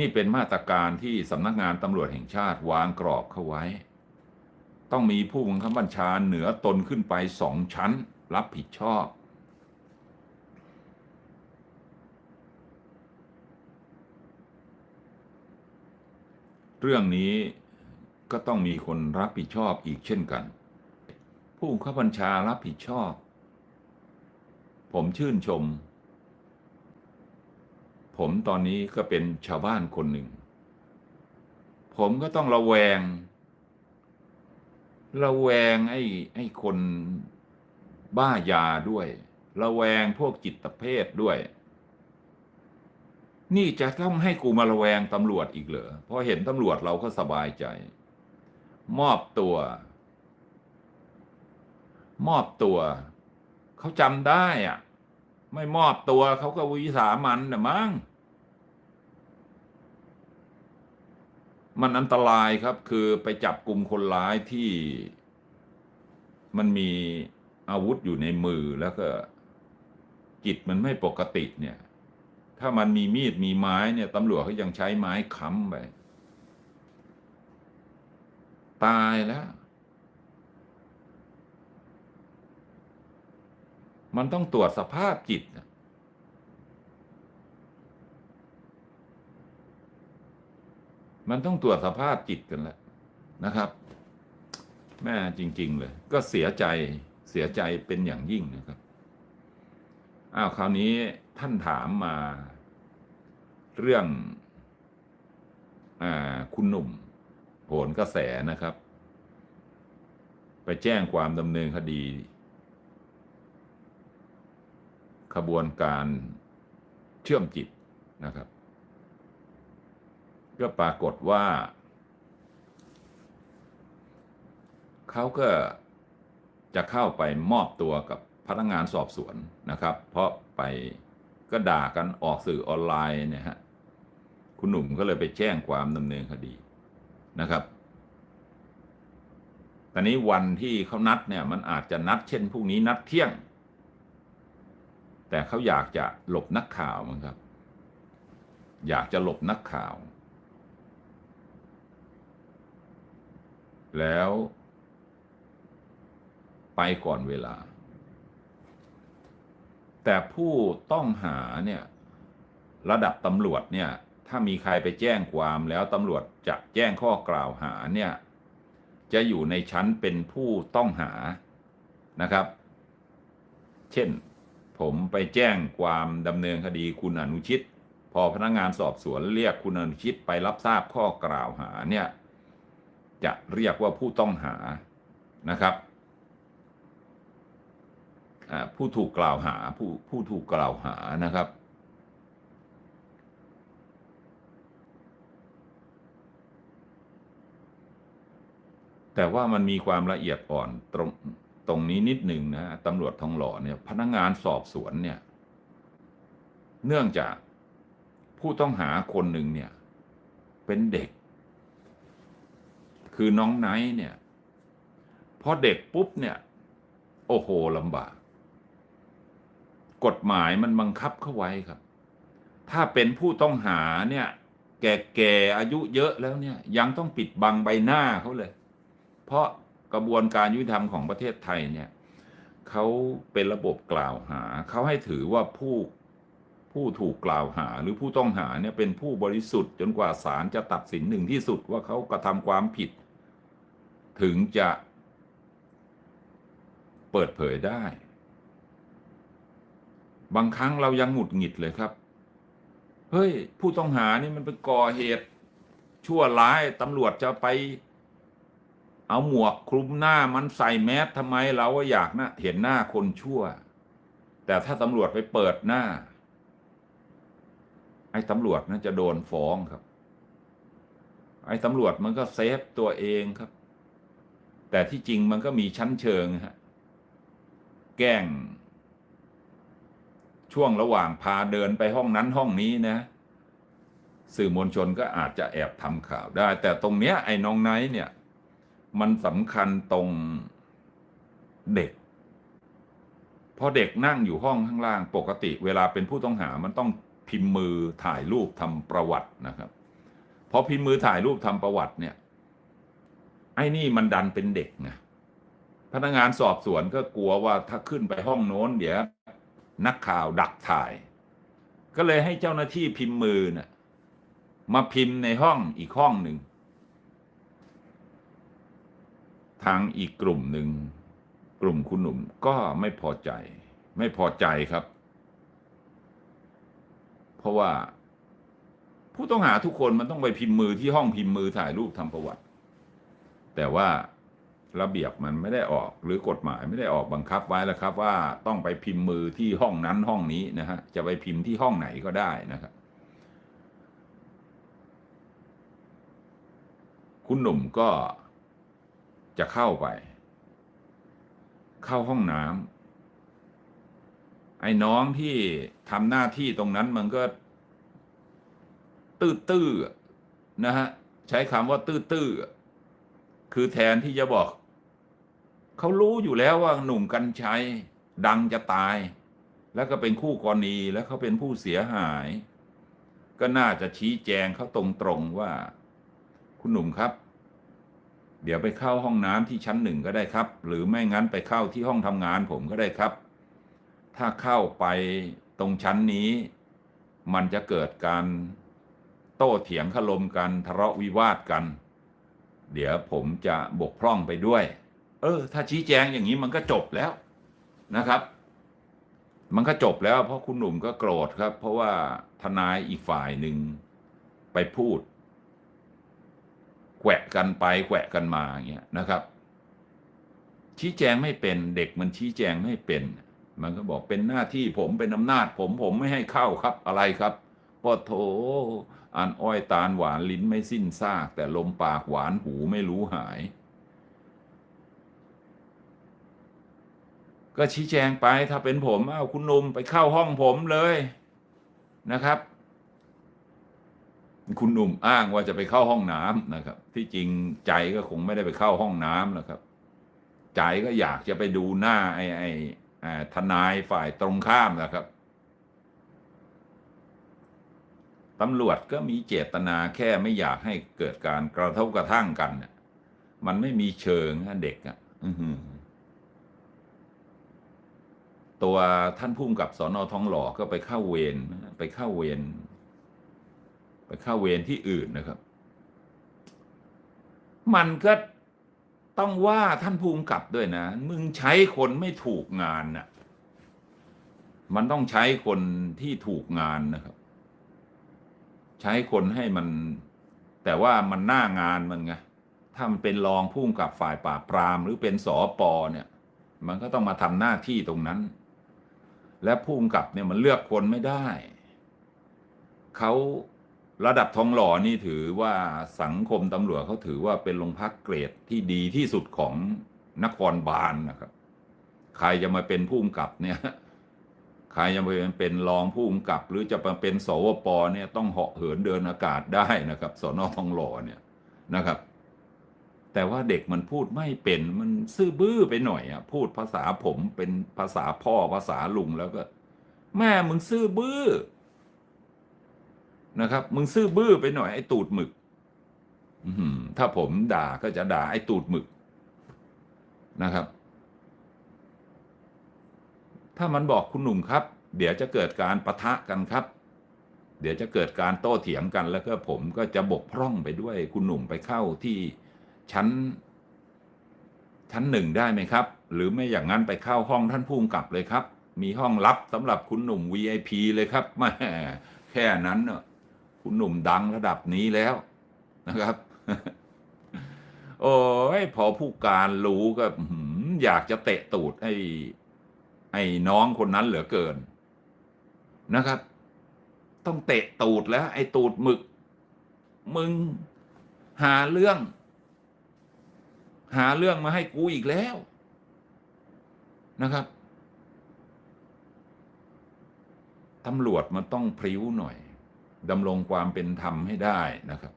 นี่เป็นมาตรการที่สำนักงานตำรวจแห่งชาติวางกรอบเข้าไว้ ต้องมีผู้บังคับบัญชาเหนือตนขึ้นไปสองชั้น รับผิดชอบ เรื่องนี้ก็ต้องมีคนรับผิดชอบอีกเช่นกัน ผู้บังคับบัญชารับผิดชอบ ผมชื่นชม ผมตอนนี้ก็เป็นชาวบ้านคนหนึ่ง ผมก็ต้องระแวง ระแวงไอ้ไอ้คนบ้ายาด้วย ระแวงพวกจิตเภทด้วย นี่จะต้องให้กูมาระแวงตำรวจอีกเหรอพอเห็นตำรวจเราก็สบายใจ มอบตัว มอบตัว เขาจำได้อะ ไม่มอบตัวเขาก็วิสามันนะมั้งมันอันตรายครับ คือไปจับกลุ่มคนร้ายที่มันมีอาวุธอยู่ในมือแล้วก็จิตมันไม่ปกติเนี่ย ถ้ามันมีมีดมีไม้เนี่ยตำรวจเขายังใช้ไม้ค้ำไป ตายแล้ว มันต้องตรวจสภาพจิต มันต้องตรวจสภาพจิตกันแหละนะครับ แม่จริง ๆ เลย ก็เสียใจเสียใจเป็นอย่างยิ่งนะครับ อ้าวคราวนี้ท่านถามมาเรื่องอาคุณหนุ่มโหนกระแสนะครับ ไปแจ้งความดำเนินคดี ขบวนการเชื่อมจิตนะครับ ก็ปรากฏว่า เขาก็จะเข้าไปมอบตัวกับพนักงานสอบสวนนะครับ เพราะไปก็ด่ากันออกสื่อออนไลน์เนี่ยฮะคุณหนุ่มก็เลยไปแจ้งความดำเนินคดีนะครับตอนนี้วันที่เขานัดเนี่ยมันอาจจะนัดเช่นพรุ่งนี้นัดเที่ยง แต่เขาอยากจะหลบนักข่าวมั้งครับ อยากจะหลบนักข่าว แล้วไปก่อนเวลา แต่ผู้ต้องหาเนี่ยระดับตำรวจเนี่ยถ้ามีใครไปแจ้งความแล้วตำรวจจะแจ้งข้อกล่าวหาเนี่ยจะอยู่ในชั้นเป็นผู้ต้องหานะครับ เช่น ผมไปแจ้งความดำเนินคดีคุณอนุชิต พอพนักงานสอบสวนเรียกคุณอนุชิตไปรับทราบข้อกล่าวหาเนี่ยจะเรียกว่าผู้ต้องหานะครับผู้ถูกกล่าวหาผู้ผู้ถูกกล่าวหานะครับ แต่ว่ามันมีความละเอียดอ่อนตรง ตรงนี้นิดหนึ่งนะตำรวจทองหล่อเนี่ย พนักงานสอบสวนเนี่ย เนื่องจากผู้ต้องหาคนหนึ่งเนี่ย เป็นเด็ก คือน้องไนท์เนี่ยพอเด็กปุ๊บเนี่ย โอ้โหลำบาก กฎหมายมันบังคับเข้าไว้ครับ ถ้าเป็นผู้ต้องหาเนี่ย แก่ๆอายุเยอะแล้วเนี่ย ยังต้องปิดบังใบหน้าเขาเลย เพราะ กระบวนการยุติธรรมของประเทศไทยเนี่ยเขาเป็นระบบกล่าวหา เขาให้ถือว่าผู้ผู้ถูกกล่าวหาหรือผู้ต้องหาเนี่ยเป็นผู้บริสุทธิ์จนกว่าศาลจะตัดสินหนึ่งที่สุดว่าเขากระทำความผิด ถึงจะเปิดเผยได้ บางครั้งเรายังหงุดหงิดเลยครับ เฮ้ย ผู้ต้องหานี่มันไปก่อเหตุ ชั่วร้ายตำรวจจะไป เอาหมวกคลุมหน้ามันใส่แมสทำไมเราก็อยากนะเห็นหน้าคนชั่ว แต่ถ้าตำรวจไปเปิดหน้า ไอ้ตำรวจน่าจะโดนฟ้องครับ ไอ้ตำรวจมันก็เซฟตัวเองครับ แต่ที่จริงมันก็มีชั้นเชิงฮะแกล้ง ช่วงระหว่างพาเดินไปห้องนั้นห้องนี้นะ สื่อมวลชนก็อาจจะแอบทำข่าวได้ แต่ตรงเนี้ยไอ้น้องไนท์เนี่ย มันสำคัญตรงเด็ก พอเด็กนั่งอยู่ห้องข้างล่างปกติ เวลาเป็นผู้ต้องหามันต้องพิมพ์มือถ่ายรูปทำประวัตินะครับพอพิมพ์มือถ่ายรูปทำประวัติเนี่ย ไอ้นี่มันดันเป็นเด็กไงพนักงานสอบสวนก็กลัวว่าถ้าขึ้นไปห้องโน้นเดี๋ยวนักข่าวดักถ่าย ก็เลยให้เจ้าหน้าที่พิมพ์มือน่ะมาพิมพ์ในห้องอีกห้องหนึ่ง ทางอีกกลุ่มหนึ่ง กลุ่มคุณหนุ่มก็ไม่พอใจ ไม่พอใจครับ เพราะว่าผู้ต้องหาทุกคนมันต้องไปพิมพ์มือที่ห้องพิมพ์มือถ่ายรูปทำประวัติ แต่ว่าระเบียบมันไม่ได้ออกหรือกฎหมายไม่ได้ออกบังคับไว้แล้วครับว่าต้องไปพิมพ์มือที่ห้องนั้นห้องนี้นะฮะจะไปพิมพ์ที่ห้องไหนก็ได้นะครับ คุณหนุ่มก็ จะเข้าไป เข้าห้องน้ำไอ้น้องที่ทำหน้าที่ตรงนั้นมันก็ ตื้อๆนะฮะ ใช้คำว่าตื้อๆคือแทนที่จะบอก เขารู้อยู่แล้วว่าหนุ่มกัญชัยดังจะตาย แล้วก็เป็นคู่กรณีแล้วเขาเป็นผู้เสียหาย ก็น่าจะชี้แจงเขาตรงๆว่า คุณหนุ่มครับ เดี๋ยวไปเข้าห้องน้ำที่ชั้นหนึ่งก็ได้ครับ หรือไม่งั้นไปเข้าที่ห้องทำงานผมก็ได้ครับ ถ้าเข้าไปตรงชั้นนี้ มันจะเกิดการโต้เถียงขลมกันทะเลาะวิวาทกัน เดี๋ยวผมจะบกพร่องไปด้วย เออ ถ้าชี้แจงอย่างนี้มันก็จบแล้วนะครับ มันก็จบแล้ว เพราะคุณหนุ่มก็โกรธครับ เพราะว่าทนายอีกฝ่ายหนึ่งไปพูด แขวะกันไปแขวะกันมาอย่างเงี้ยนะครับ ชี้แจงไม่เป็นเด็กมันชี้แจงไม่เป็น มันก็บอกเป็นหน้าที่ผมเป็นอำนาจผมผมไม่ให้เข้าครับอะไรครับพอโถอ่านอ้อยตาลหวานลิ้นไม่สิ้นซาก แต่ลมปากหวานหูไม่รู้หาย ก็ชี้แจงไปถ้าเป็นผมอ้าวคุณนุ่มไปเข้าห้องผมเลยนะครับ คุณหนุ่มอ้างว่าจะไปเข้าห้องน้ำนะครับ ที่จริงใจก็คงไม่ได้ไปเข้าห้องน้ำนะครับ ใจก็อยากจะไปดูหน้าไอ้ไอ้ทนายฝ่ายตรงข้ามนะครับตำรวจก็มีเจตนาแค่ไม่อยากให้เกิดการกระทบกระทั่งกันน่ะมันไม่มีเชิงเด็กอะตัวท่านพุ่มกับสอนอทองหล่อก็ไปเข้าเวรไปเข้าเวร เข้าเวรที่อื่นนะครับ มันก็ต้องว่าท่านภูมิกับด้วยนะ มึงใช้คนไม่ถูกงานน่ะ มันต้องใช้คนที่ถูกงานนะครับ ใช้คนให้มัน แต่ว่ามันหน้างานมันไงถ้ามันเป็นรองผู้กำกับฝ่ายปราบปราม หรือเป็นสอปอเนี่ย มันก็ต้องมาทำหน้าที่ตรงนั้น และผู้กำกับเนี่ยมันเลือกคนไม่ได้เขา ระดับทองหล่อนี่ถือว่าสังคมตำรวจเขาถือว่าเป็นโรงพักเกรดที่ดีที่สุดของนครบาลนนะครับ ใครจะมาเป็นผู้กำกับเนี่ย ใครจะมาเป็นรองผู้กำกับ หรือจะมาเป็นสวปเนี่ยต้องเหาะเหินเดินอากาศได้นะครับสอนอทองหล่อเนี่ยนะครับ แต่ว่าเด็กมันพูดไม่เป็นมันซื่อบื้อไปหน่อยอะพูดภาษาผมเป็นภาษาพ่อภาษาลุงแล้วก็ แม่มึงซื่อบื้อ นะครับ มึงซื่อบื้อไปหน่อยไอ้ตูดหมึกถ้าผมด่าก็จะด่าไอ้ตูดหมึกนะครับ ถ้ามันบอกคุณหนุ่มครับ เดี๋ยวจะเกิดการประทะกันครับ เดี๋ยวจะเกิดการโต้เถียงกันแล้วก็ผมก็จะบกพร่องไปด้วย คุณหนุ่มไปเข้าที่ชั้น ชั้นหนึ่งได้ไหมครับ หรือไม่อย่างนั้นไปเข้าห้องท่านผู้กำกับเลยครับ มีห้องลับสำหรับคุณหนุ่ม VIP เลยครับแม่แค่นั้นเนอะ คุณหนุ่มดังระดับนี้แล้วนะครับ โอ้ยพอผู้การรู้ก็อื้อหืออยากจะเตะตูดไอ้ไอ้น้องคนนั้นเหลือเกินนะครับ ต้องเตะตูดแล้ว ไอ้ตูดหมึก มึงหาเรื่อง หาเรื่องมาให้กูอีกแล้วนะครับตำรวจมันต้องพริ้วหน่อย ดำรงความเป็นธรรมให้ได้นะครับ